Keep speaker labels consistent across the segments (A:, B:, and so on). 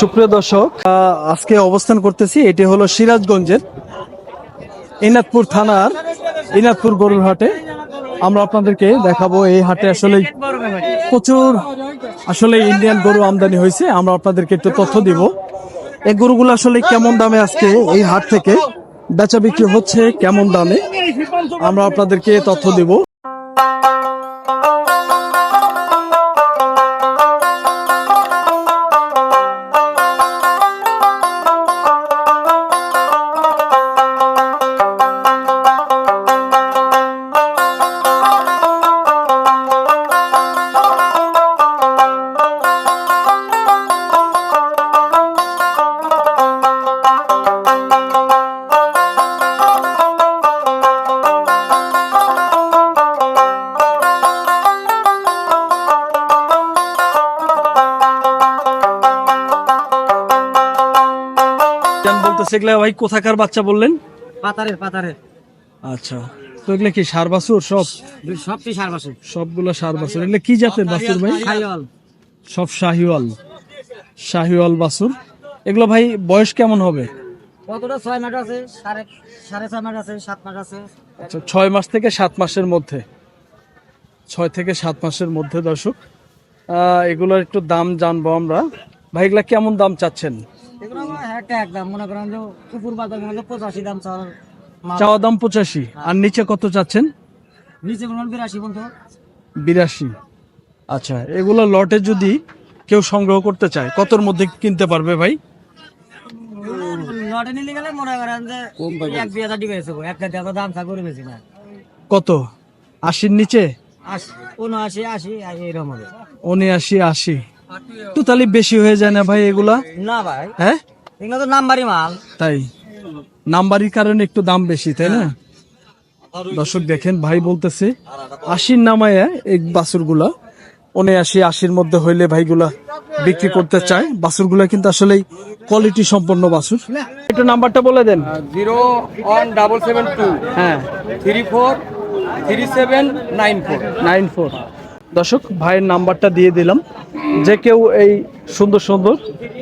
A: সুপ্রিয় দর্শক আজকে অবস্থান করতেছি, এটি হলো সিরাজগঞ্জের ইনাদপুর থানার ইনাদপুর গরুর হাটে। আমরা আপনাদেরকে দেখাবো, এই হাটে আসলে প্রচুর আসলে ইন্ডিয়ান গরু আমদানি হয়েছে। আমরা আপনাদেরকে একটু তথ্য দিব। এই গরুগুলো আসলে কেমন দামে আজকে এই হাট থেকে বেচা বিক্রি হচ্ছে, কেমন দামে? আমরা আপনাদেরকে তথ্য দিব। এগুলা ভাই কোথাকার বাচ্চা বললেন?
B: পাতারের পাতারের।
A: আচ্ছা তো এগুলা কি সার বাছুর সব?
B: সবটি সার বাসে
A: সবগুলো সার বাছুর। এগুলা কি জাতের বাছুর ভাই? সব শাহিওয়াল। শাহিওয়াল বাছুর। এগুলো ভাই বয়স কেমন হবে?
B: কতটা? ছয় মাস আছে সাড়ে সাড়ে ছয় মাস আছে সাত মাস আছে।
A: আচ্ছা ছয় মাস থেকে সাত মাসের মধ্যে। ছয় থেকে সাত মাসের মধ্যে দর্শক। এগুলোর একটু দাম জানব আমরা। ভাই এগুলা কেমন দাম চাচ্ছেন?
B: এগুলো একটা একদম মনে করেন যে কুকুর বাজার মধ্যে পঁচাশি দাম চাওয়ার মাল।
A: চাওয়া দাম পঁচাশি। আর নিচে কত চাচ্ছেন?
B: নিচে বিরাশি পর্যন্ত
A: বিরাশি। আচ্ছা এগুলো লটে যদি কেউ সংগ্রহ করতে চায় কতর মধ্যে কিনতে পারবে ভাই?
B: লটে নিলে গেলে মনে করেন যে এক দুই হাজার ডিবে দাম চা করে বেশি না।
A: কত? আশির নিচে?
B: আশি উনআশি আশি এইরকম হবে।
A: উনআশি আশি। তো তাহলে বেশি হয়ে যায় না ভাই এগুলা?
B: না ভাই।
A: হ্যাঁ?
B: এগুলো তো নাম্বারই মাল।
A: তাই? নাম্বারির কারণে একটু দাম বেশি তাই না? দর্শক দেখেন ভাই বলতেছে আশির নামায় এই বাছুরগুলা উনআশি আশির মধ্যে হইলে ভাইগুলা বিক্রি করতে চায়। বাছুরগুলা কিন্তু আসলে কোয়ালিটি সম্পন্ন বাছুর। একটু নাম্বারটা বলে দেন।
C: Zero one double seven two.
A: হ্যাঁ।
C: Three four three seven nine four.
A: Nine four. দর্শক, ভাইয়ের নাম্বারটা দিয়ে দিলাম। যে কেউ এই সুন্দর সুন্দর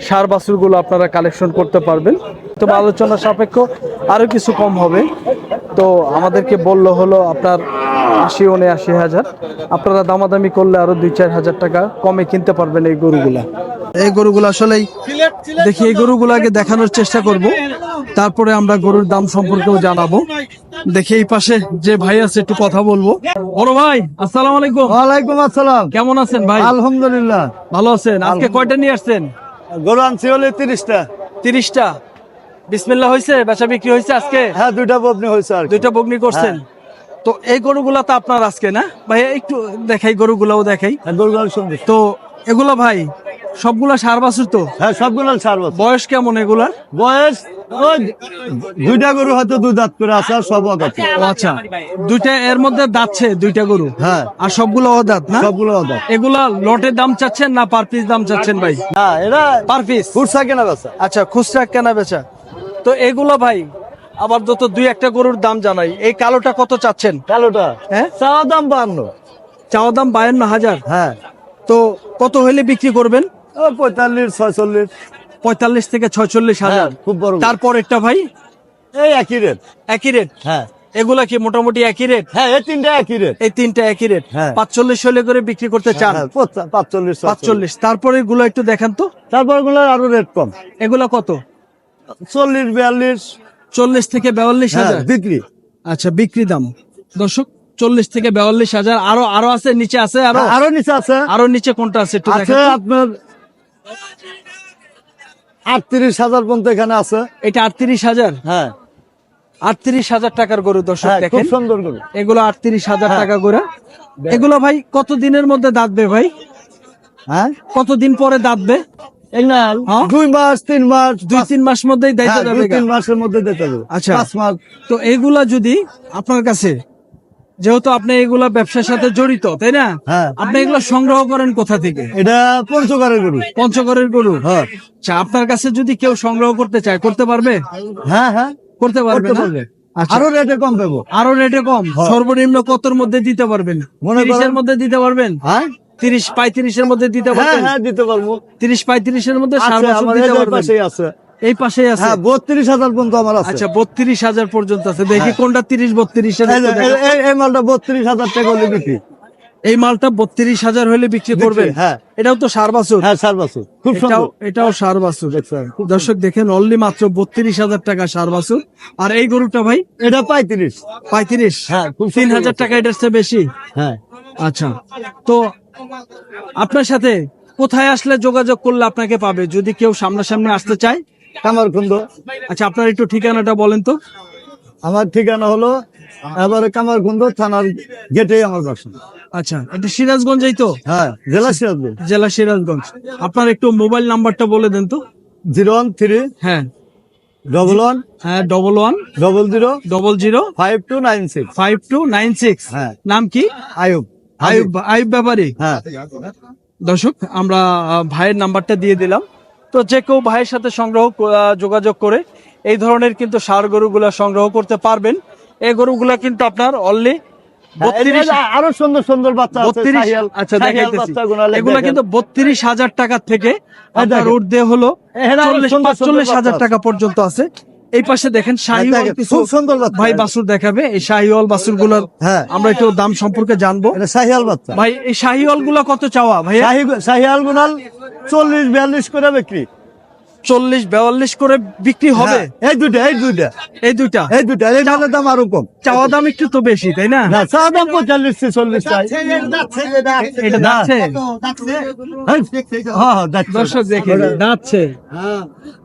A: সার বাছুরগুলো আপনারা কালেকশন করতে পারবেন। তো আলোচনা সাপেক্ষ আরও কিছু কম হবে। তো আমাদেরকে বলল হলো আপনার আশি, উনআশি হাজার। আপনারা দামাদামি করলে আরও দুই, চার হাজার টাকা কমে কিনতে পারবেন এই গরুগুলা। এই গরুগুলো আসলেই দেখি, এই গরুগুলাকে দেখানোর চেষ্টা করব। তারপরে আমরা গরুর দাম সম্পর্কেও জানাব। দেখি এই পাশে যে ভাই আছে একটু কথা বলব। বড় ভাই আসসালামু আলাইকুম।
D: ওয়ালাইকুম আসসালাম।
A: কেমন আছেন ভাই?
D: আলহামদুলিল্লাহ।
A: ভালো আছেন? আজকে কয়টা নিয়ে আসছেন?
D: গরু আনছি হলে তিরিশটা।
A: তিরিশটা। বিসমিল্লা হয়েছে বেচা বিক্রি হয়েছে আজকে?
D: হ্যাঁ দুইটা ববনি হয়েছে আর
A: দুইটা বগনি করছেন। তো এই গরুগুলা তো আপনার আজকে না? ভাই একটু দেখাই গরুগুলাও দেখাই।
D: হ্যাঁ,
A: তো এগুলো ভাই সবগুলা সার বাছুর তো?
D: হ্যাঁ সবগুলা ছাড় বছর।
A: বয়স কেমন এগুলার?
D: বয়স ওই দুইটা গরু হয়তো দুই দাঁত করে আছে সব অদাঁত
A: আচ্ছা দুইটা এর মধ্যে দাচ্ছে দুইটা গরু?
D: হ্যাঁ।
A: আর সবগুলো অদাত না?
D: সবগুলো অদাঁত
A: এগুলা লটের দাম চাচ্ছেন না পার পিস দাম চাচ্ছেন ভাই?
D: না এরা
A: পার পিস?
D: খুরসা কেনা বেচা।
A: আচ্ছা খুচরা কেনা বেচা। তো এগুলো ভাই আবার যত দুই একটা গরুর দাম জানাই এই কালোটা কত চাচ্ছেন?
D: কালোটা?
A: হ্যাঁ?
D: চাওয়া দাম বান্ন
A: চাওয়া দাম বায়ান্ন হাজার?
D: হ্যাঁ।
A: তো কত হইলে বিক্রি করবেন?
D: পঁয়তাল্লিশ ছয়চল্লিশ।
A: পঁয়তাল্লিশ থেকে ছয়চল্লিশ হাজার।
D: হ্যাঁ, খুব বড়।
A: তারপর একটা ভাই?
D: এই একই রেট
A: একই রেট
D: হ্যাঁ।
A: এগুলা কি মোটামুটি একই রেট
D: হ্যাঁ এই তিনটা একই রেট
A: এই তিনটা একই রেট
D: হ্যাঁ।
A: পাঁচচল্লিশ হলে করে বিক্রি করতে চান?
D: হ্যাঁ, পঁচা- পাঁচচল্লিশ পাঁচচল্লিশ।
A: তারপরে এগুলো একটু দেখান তো।
D: তারপরগুলো আরও রেট কম।
A: এগুলা কত?
D: চল্লিশ বিয়াল্লিশ।
A: চল্লিশ থেকে বেয়াল্লিশ হাজার?
D: বিক্রি।
A: আচ্ছা বিক্রি দাম। দর্শক চল্লিশ থেকে বেয়াল্লিশ হাজার। আরও আরও আছে নিচে আছে
D: আরও? আরও নিচে আছে।
A: আরও নিচে কোনটা আছে
D: আছে আপনার আটত্রিশ হাজার পর্যন্ত এখানে আছে।
A: এটা আটত্রিশ হাজার?
D: হ্যাঁ।
A: আটত্রিশ হাজার টাকার গরু দর্শক
D: হ্যাঁ
A: দেখেন।
D: সুন্দর করে
A: এগুলো আটত্রিশ হাজার
D: হ্যাঁ।
A: টাকা করে এগুলো ভাই কত দিনের মধ্যে দাঁতবে ভাই?
D: হ্যাঁ?
A: কতদিন পরে দাঁতবে? হ্যাঁ?
D: দুই মাস তিন মাস
A: দুই তিন মাস মধ্যেই দায়িত্ব যাবে
D: তিন মাসের মধ্যে দিতে
A: আচ্ছা।
D: পাঁচ মাস।
A: তো এগুলা যদি আপনার কাছে যেহেতু আপনি এগুলা ব্যবসার সাথে জড়িত তাই না?
D: হ্যাঁ।
A: আপনি এগুলো সংগ্রহ করেন কোথা থেকে?
D: এটা পঞ্চগড়ের গরু।
A: পঞ্চগড়ের গরু?
D: হ্যাঁ।
A: আচ্ছা আপনার কাছে যদি কেউ সংগ্রহ করতে চায় করতে পারবে?
D: হ্যাঁ হ্যাঁ।
A: করতে পারবে। আচ্ছা।
D: আরও রেটে কম পাবো।
A: আরও রেটে কম? সর্বনিম্ন কতর মধ্যে দিতে পারবেন?
D: মনে
A: তিরিশের মধ্যে দিতে পারবেন?
D: হ্যাঁ।
A: তিরিশ পঁয়ত্রিশের মধ্যে দিতে
D: হ্যাঁ
A: পারবেন?
D: হ্যাঁ দিতে পারব।
A: তিরিশ পঁয়ত্রিশের মধ্যে দিতে পারবেন?
D: পাশেই আছে।
A: এই পাশেই আছে।
D: হ্যাঁ বত্রিশ হাজার পর্যন্ত আমার আছে।
A: আচ্ছা বত্রিশ হাজার পর্যন্ত আছে। দেখি কোনটা তিরিশ বত্রিশ
D: এই মালটা বত্রিশ হাজার টাকা হলে বিক্রি।
A: এই মালটা বত্রিশ হাজার হলে বিক্রি করবেন?
D: হ্যাঁ।
A: এটাও তো সার বাছুর?
D: হ্যাঁ সার বাছুর। খুব
A: এটাও
D: সুন্দর।
A: এটাও সার বাছুর। দর্শক দেখেন অনলি মাত্র বত্রিশ হাজার টাকা সার বাছুর। আর এই গরুটা ভাই?
D: এটা পঁয়ত্রিশ।
A: পঁয়ত্রিশ?
D: হ্যাঁ,
A: তিন হাজার টাকা এটার চেয়ে বেশি?
D: হ্যাঁ।
A: আচ্ছা তো আপনার সাথে কোথায় আসলে যোগাযোগ করলে আপনাকে পাবে? যদি কেউ সামনাসামনি আসতে চায়
D: কামার খুন্দ
A: আচ্ছা আপনার একটু ঠিকানাটা বলেন তো।
D: আমার ঠিকানা হলো এবারে কামার খুন্দ থানার গেটে আমার বাসা।
A: আচ্ছা এটা সিরাজগঞ্জেই তো?
D: হ্যাঁ জেলা সিরাজগঞ্জ।
A: জেলা সিরাজগঞ্জ। আপনার একটু মোবাইল নাম্বারটা বলে দেন তো।
D: জিরো ওয়ান থ্রি
A: হ্যাঁ।
D: ডবল ওয়ান
A: হ্যাঁ double one
D: double zero
A: double zero
D: five two nine six.
A: Five two nine six.
D: হ্যাঁ।
A: নাম কি?
D: আয়ুব।
A: আয়ুব আয়ুব। ব্যাপারী।
D: হ্যাঁ।
A: দর্শক আমরা ভাইয়ের নাম্বারটা দিয়ে দিলাম। তো যে কেউ ভাইয়ের সাথে সংগ্রহ যোগাযোগ করে এই ধরনের কিন্তু সার গরুগুলা সংগ্রহ করতে পারবেন। এই গরুগুলা কিন্তু আপনার অনলি
D: হ্যাঁ, আরও সুন্দর সুন্দর বাচ্চা
A: আচ্ছা দেখাইতেছি। এগুলা কিন্তু বত্রিশ হাজার টাকা থেকে আপনার
D: দেখেন।
A: ঊর্ধ্বে হলো চল্লিশ হাজার টাকা পর্যন্ত আছে। এই পাশে দেখেন শাহিওয়াল
D: খুব সুন্দর
A: ভাই বাসুর দেখাবে। এই শাহিওয়াল বাসুরগুলোর
D: হ্যাঁ।
A: আমরা একটু দাম সম্পর্কে জানব।
D: শাহিওয়াল বাচ্চা।
A: ভাই এই শাহিওয়ালগুলা কত চাওয়া ভাই
D: শাহি- অল গুনাল চল্লিশ বিয়াল্লিশ করে বিক্রি।
A: চল্লিশ বেয়াল্লিশ করে বিক্রি হবে?
D: হ্যাঁ, এই দুইটা এই দুইটা।
A: এই দুইটা?
D: এই দুইটা এই মালের দাম আরও কম।
A: চাওয়া দাম একটু তো বেশি তাই না?
D: না চা দাম পঁয়তাল্লিশ চল্লিশ
A: এটা
D: না।
A: যাচ্ছে?
D: হ্যাঁ, হ্যাঁ, যাচ্ছে।
A: দর্শক দেখে যাচ্ছে।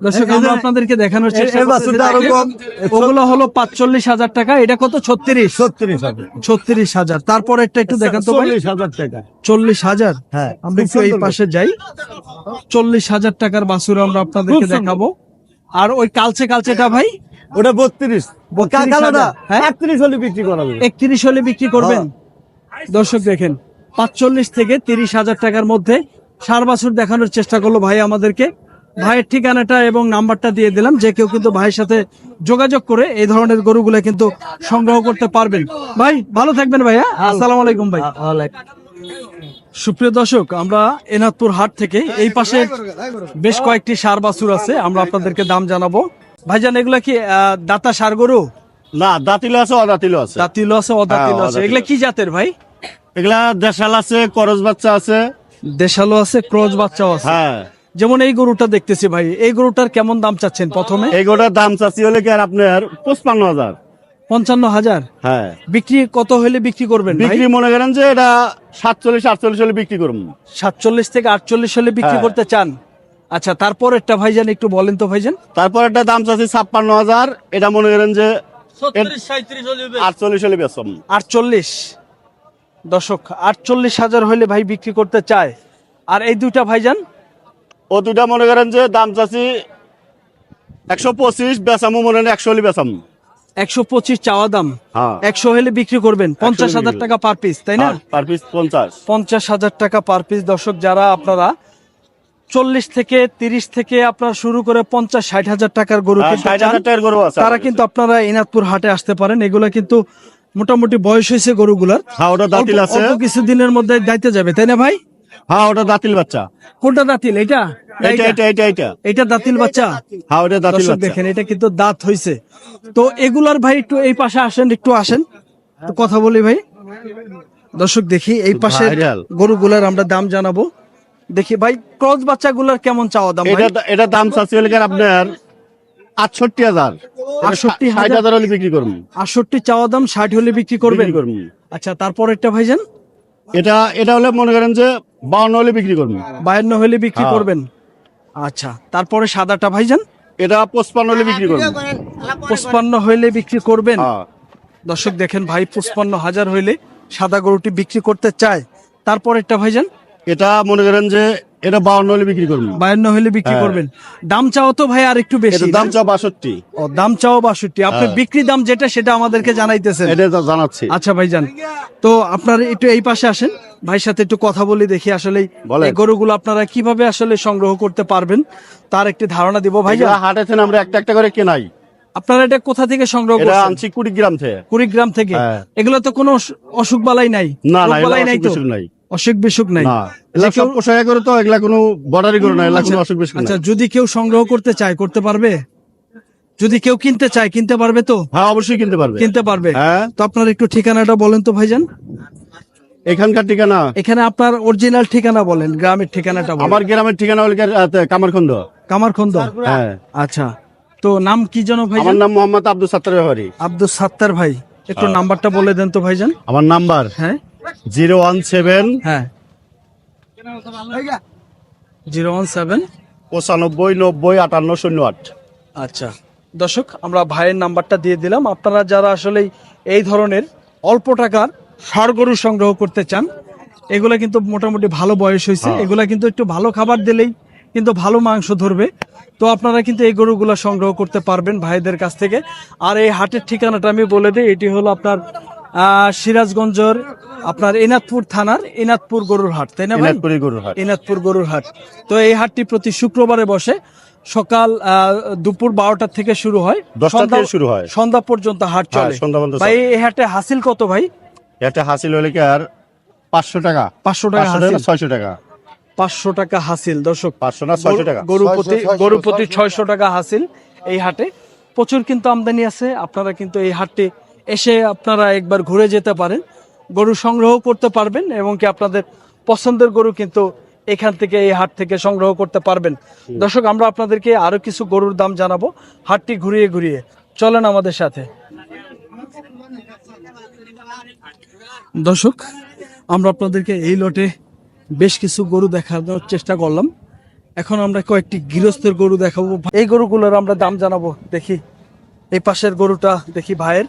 A: দর্শক আমরা আপনাদেরকে দেখানোর চেষ্টা
D: আরও
A: করতেছি। ওগুলো হলো পাঁচচল্লিশ হাজার টাকা এটা কত? ছত্রিশ?
D: ছত্রিশ হাজার।
A: ছত্রিশ হাজার। তারপর একটা একটু দেখান তো
D: চল্লিশ হাজার টাকা।
A: চল্লিশ হাজার?
D: হ্যাঁ,
A: আমরা
D: খুব
A: একটু এই পাশে যাই। চল্লিশ হাজার টাকার বাসুর আমরা আপনাদেরকে দেখাবো। আর ওই কালচে কালচেটা ভাই?
D: ওটা বত্রিশ। কালোটা
A: হ্যাঁ?
D: একত্রিশ হলে বিক্রি করা
A: একত্রিশ হলে বিক্রি করবেন?
D: হ্যাঁ।
A: দর্শক দেখেন পাঁচচল্লিশ থেকে তিরিশ হাজার টাকার মধ্যে সার বাছুর দেখানোর চেষ্টা করল ভাই আমাদেরকে। ভাইয়ের ঠিকানাটা এবং নাম্বারটা দিয়ে দিলাম যে কেউ কিন্তু ভাইয়ের সাথে যোগাযোগ করে এই ধরনের গরুগুলো কিন্তু সংগ্রহ করতে পারবেন। ভাই ভালো থাকবেন ভাইয়া। আসসালামু আলাইকুম ভাই। সুপ্রিয় দর্শক আমরা এনাদপুর হাট থেকে এই পাশে বেশ কয়েকটি সার বাছুর আছে আমরা আপনাদেরকে দাম জানাব। ভাইজান এগুলা কি আহ, দাতা সার গরু?
E: না দাঁতিলো আছে অদাতিলো আছে।
A: দাতিল আছে অদাতিল
E: হ্যাঁ,
A: আছে এগুলা কি জাতের ভাই?
E: এগুলা দেশাল আছে করজ বাচ্চা আছে।
A: দেশালো আছে ক্রস বাচ্চাও আছে।
E: হ্যাঁ।
A: যেমন এই গরুটা দেখতেছি ভাই এই গরুটার কেমন দাম চাচ্ছেন প্রথমে?
E: এই গরুটার দাম চাচ্ছি হলে কি আর আপনার পঁচপান্ন হাজার।
A: পঞ্চান্ন হাজার।
E: হ্যাঁ।
A: বিক্রি কত হলে বিক্রি করবেন
E: বিক্রি মনে করেন যে এটা সাতচল্লিশ আটচল্লিশ হলে বিক্রি করব
A: সাতচল্লিশ থেকে আটচল্লিশ হলে বিক্রি
E: হ্যাঁ।
A: করতে চান? আচ্ছা তারপর একটা ভাইজান একটু বলেন তো ভাইজান।
E: তারপর একটা দাম চাচ্ছি ছাপ্পান্ন হাজার। এটা মনে করেন যে আটচল্লিশ হলে বেসম
A: আটচল্লিশ। দর্শক আটচল্লিশ হাজার হলে ভাই বিক্রি করতে চায়। আর এই দুইটা ভাইজান?
E: ও দুটা মনে করেন যে দাম চাচ্ছি একশো পঁচিশ বেসামো মনে করেন একশো হলে বেসাম
A: একশো পঁচিশ চাওয়া দাম।
E: হ্যাঁ।
A: একশো হলে বিক্রি করবেন। পঞ্চাশ হাজার টাকা পার পিস তাই না?
E: পার পিস পঞ্চাশ।
A: পঞ্চাশ হাজার টাকা পার পিস দর্শক যারা আপনারা চল্লিশ থেকে তিরিশ থেকে আপনার শুরু করে পঞ্চাশ ষাট হাজার টাকার গরু
E: হ্যাঁ,
A: তারা কিন্তু আপনারা ইনাদপুর হাটে আসতে পারেন। এগুলা কিন্তু মোটামুটি বয়স হয়েছে গরুগুলার।
E: হ্যাঁ
A: কিছুদিনের মধ্যে দাইতে যাবে তাই না ভাই?
E: হ্যাঁ ওটা দাঁতিল বাচ্চা।
A: কোনটা দাঁতিল? এটা এটা?
E: এটা এটা এটা
A: এটা দাঁতিল বাচ্চা?
E: হ্যাঁ ওটা দাঁতিল বাচ্চা।
A: দেখেন এটা কিন্তু দাঁত হইছে। তো এগুলার ভাই একটু এই পাশে আসেন একটু আসেন। কথা বলি ভাই। দর্শক দেখি এই পাশে গরুগুলার আমরা দাম জানাব। দেখি ভাই ক্রস বাচ্চাগুলার কেমন চাওয়া দাম
E: এটা এটা দাম চাচ্ছি হলে আপনার আটষট্টি হাজার।
A: 68,000
E: ষাট হাজার হলে বিক্রি করুন
A: আটষট্টি চাওয়া দাম ষাট হলে বিক্রি করবেন? আচ্ছা তারপর একটা ভাইজান?
E: এটা এটা হলে মনে করেন যে বাউন্ন হলে বিক্রি করবেন।
A: বায়ান্ন হলে বিক্রি
E: হ্যাঁ।
A: করবেন? আচ্ছা তারপরে সাদাটা ভাইজান?
E: এটা পঁচপান্ন হলে বিক্রি করবেন।
A: পঁচপান্ন হইলে বিক্রি করবেন?
E: হ্যাঁ।
A: দর্শক দেখেন ভাই পঁচপান্ন হাজার হইলে সাদা গরুটি বিক্রি করতে চায়। তারপর একটা ভাইজান?
E: এটা মনে করেন যে এটা বাউন্ন হলে বিক্রি
A: বায়ান্ন হইলে বিক্রি
E: হ্যাঁ।
A: করবেন। দাম চাও তো ভাই আর একটু বেশি।
E: দাম চা বাষট্টি।
A: ও দাম চাও বাষট্টি। আপনি বিক্রি দাম যেটা সেটা আমাদেরকে জানাইতেছেন।
E: এটা তো জানাচ্ছি।
A: আচ্ছা ভাইজান তো আপনার একটু এই পাশে আসেন। ভাইয়ের সাথে একটু কথা বলি দেখি আসলে এই গরুগুলো আপনারা কীভাবে আসলে সংগ্রহ করতে পারবেন তার একটি ধারণা দিব ভাইজান।
E: এটা হাটে আমরা একটা একটা করে কেনাই।
A: আপনারা এটা কোথা থেকে সংগ্রহ করছেন?
E: আনছি কুড়িগ্রাম থেকে।
A: কুড়িগ্রাম থেকে?
E: হ্যাঁ।
A: এগুলো তো কোনো অসুখ বালাই নাই?
E: না না
A: বালাই নাই তো?
E: নাই।
A: অসুখ বিসুখ নাই।
E: পোষায় করে তো এগুলা কোনো বর্ডারি করে না এগুলা কোনো অসুখ বিসুখ
A: আচ্ছা যদি কেউ সংগ্রহ করতে চায় করতে পারবে? যদি কেউ কিনতে চায় কিনতে পারবে তো?
E: হ্যাঁ অবশ্যই কিনতে পারবে।
A: কিনতে পারবে।
E: হ্যাঁ।
A: তো আপনার একটু ঠিকানাটা বলেন তো ভাইজান।
E: এখানকার ঠিকানা?
A: এখানে আপনার অরিজিনাল ঠিকানা বলেন গ্রামের ঠিকানাটা
E: আমার গ্রামের ঠিকানা হল কামারখন্দ
A: কামারখন্দ
E: হ্যাঁ।
A: আচ্ছা তো নাম কি যেন
E: আমার
A: ভাইজান
E: নাম মোহাম্মদ আব্দুল সাত্তার ব্যাপারী
A: আব্দুল সাত্তার ভাই একটু
E: হ্যাঁ।
A: নাম্বারটা বলে দেন তো ভাইজান।
E: আমার নাম্বার?
A: হ্যাঁ।
E: জিরো ওয়ান সেভেন
A: হ্যাঁ। Zero one seven.
E: পঁচানব্বই নব্বই আটান্ন শূন্য আট।
A: আচ্ছা। দর্শক আমরা ভাইয়ের নাম্বারটা দিয়ে দিলাম। আপনারা যারা আসলে এই ধরনের অল্প টাকার ষাড় গরু সংগ্রহ করতে চান এগুলা কিন্তু মোটামুটি ভালো বয়স হয়েছে।
E: হ্যাঁ।
A: এগুলা কিন্তু একটু ভালো খাবার দিলেই কিন্তু ভালো মাংস ধরবে। তো আপনারা কিন্তু এই গরুগুলো সংগ্রহ করতে পারবেন ভাইদের কাছ থেকে। আর এই হাটের ঠিকানাটা আমি বলে দিই এটি হলো আপনার সিরাজগঞ্জের আপনার এনাদপুর থানার এনাদপুর গরুর হাট তাই না ভাই?
E: দিনাজপুরি গরুর হাট।
A: এনাদপুর গরুর হাট। তো এই হাটটি প্রতি শুক্রবারে বসে সকাল আহ, দুপুর বারোটা থেকে শুরু হয়।
E: থেকে শুরু হয়।
A: সন্ধ্যা পর্যন্ত হাট
E: হ্যাঁ,
A: চলে। ভাই এই হাটে হাসিল কত ভাই?
E: এটা হাসিল হলে কি আর পাঁচশো টাকা?
A: পাঁচশো টাকা
E: ছয়শো টাকা?
A: পাঁচশো টাকা হাসিল দর্শক।
E: পাঁচশো না ছয়শো টাকা?
A: গরু প্রতি গরু প্রতি ছয়শো টাকা হাসিল এই হাটে। প্রচুর কিন্তু আমদানি আছে। আপনারা কিন্তু এই হাটটি এসে আপনারা একবার ঘুরে যেতে পারেন। গরু সংগ্রহ করতে পারবেন এবং কি আপনাদের পছন্দের গরু কিন্তু এখান থেকে এই হাট থেকে সংগ্রহ করতে পারবেন। দর্শক আমরা আপনাদেরকে আরও কিছু গরুর দাম জানাব। হাটটি ঘুরিয়ে ঘুরিয়ে। চলেন আমাদের সাথে। দর্শক আমরা আপনাদেরকে এই লটে বেশ কিছু গরু দেখানোর চেষ্টা করলাম। এখন আমরা কয়েকটি গৃহস্থের গরু দেখাবো। এই গরুগুলোর আমরা দাম জানাব। দেখি এই পাশের গরুটা দেখি ভাইয়ের।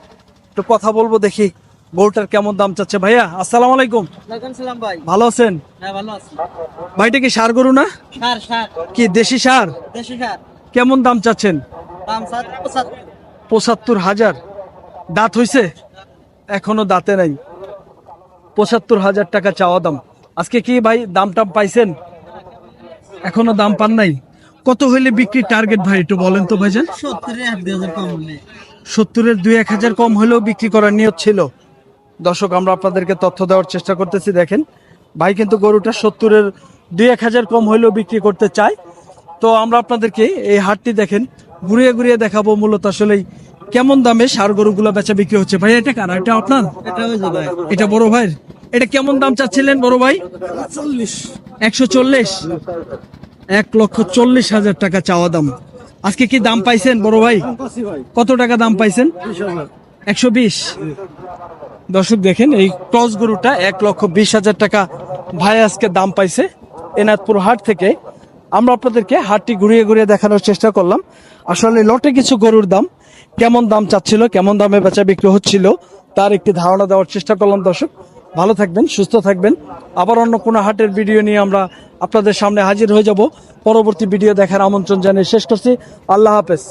A: একটু কথা বলব দেখি। গরুটার কেমন দাম চাচ্ছে ভাইয়া? আসসালামু আলাইকুম।
B: ভাই।
A: ভালো আছেন?
B: হ্যাঁ
A: ভাইটা কি সার গরু না? কি দেশি সার?
B: দেশি সার।
A: কেমন দাম চাচ্ছেন?
B: পঁচাত্তর।
A: হাজার। দাঁত হইছে? এখনও দাঁতে নাই। পঁচাত্তর হাজার টাকা চাওয়া দাম। আজকে কি ভাই দাম টাম পাইছেন? এখনও দাম পান নাই। কত হইলে বিক্রির টার্গেট ভাই একটু বলেন তো ভাইজান?
B: সত্তরে এক দুই হাজার কম নেই
A: সত্তরের দুই এক হাজার কম হলেও বিক্রি করার নিয়ত ছিল। দর্শক আমরা আপনাদেরকে তথ্য দেওয়ার চেষ্টা করতেছি। দেখেন ভাই কিন্তু গরুটা সত্তরের দুই এক হাজার কম হলেও বিক্রি করতে চায়। তো আমরা আপনাদেরকে এই হাটটি দেখেন ঘুরিয়ে ঘুরিয়ে দেখাবো মূলত আসলেই কেমন দামে সার গরুগুলো বেচা বিক্রি হচ্ছে। ভাই এটা কার? এটা আপনার?
B: এটা
A: এটা বড় ভাই এটা কেমন দাম চাচ্ছিলেন বড় ভাই?
B: চল্লিশ।
A: একশো চল্লিশ? এক লক্ষ চল্লিশ হাজার টাকা চাওয়া দাম। আজকে কি দাম পাইছেন বড় ভাই? কত টাকা দাম পাইছেন? একশো বিশ? দর্শক দেখেন, এই ক্রস গরুটা এক লক্ষ বিশ হাজার টাকা ভাই আজকে দাম পাইছে এনাদপুর হাট থেকে। আমরা আপনাদেরকে হাটটি ঘুরিয়ে ঘুরিয়ে দেখানোর চেষ্টা করলাম। আসলে লটে কিছু গরুর দাম কেমন দাম চাচ্ছিল, কেমন দামে বেচা বিক্রি হচ্ছিল, তার একটি ধারণা দেওয়ার চেষ্টা করলাম দর্শক। ভালো থাকবেন, সুস্থ থাকবেন। আবার অন্য কোনো হাটের ভিডিও নিয়ে আমরা আপনাদের সামনে হাজির হয়ে যাব। পরবর্তী ভিডিও দেখার আমন্ত্রণ জানিয়ে শেষ করছি। আল্লাহ হাফেজ।